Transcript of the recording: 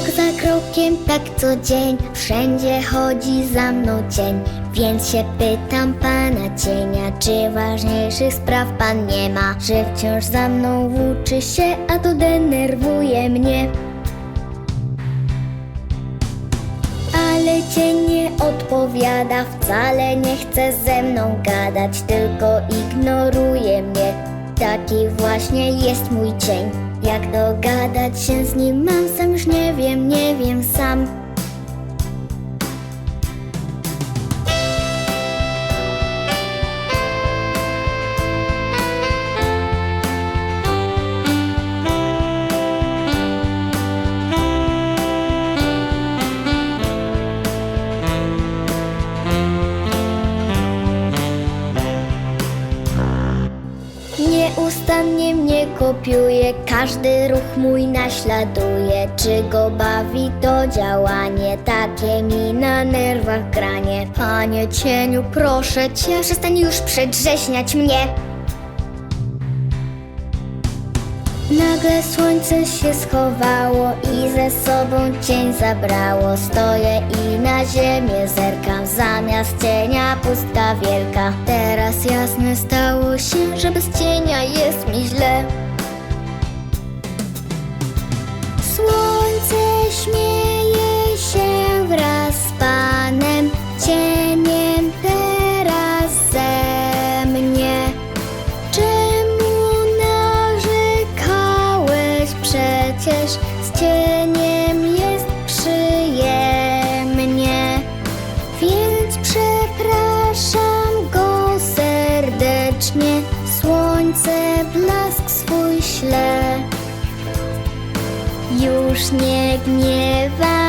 Krok za krokiem, tak co dzień. Wszędzie chodzi za mną cień. Więc się pytam pana cienia Czy ważniejszych spraw pan nie ma? Że wciąż za mną włóczy się A to denerwuje mnie. Ale cień nie odpowiada Wcale nie chce ze mną gadać Tylko ignoruje mnie. Taki właśnie jest mój cień Jak dogadać się z nim? Mam Sam już nie wiem, nie wiem sam kopiuje, każdy ruch mój naśladuje. Czy go bawi to działanie, takie mi na nerwach granie. Panie cieniu, proszę cię, przestań już przedrzeźniać mnie. Nagle słońce się schowało i ze sobą cień zabrało. Stoję i na ziemię zerkam, zamiast cienia pustka wielka. Teraz jasne stało się, że bez cienia jest mi przecież z cieniem jest przyjemnie. Więc przepraszam go serdecznie. Słońce blask swój śle. Już nie gniewa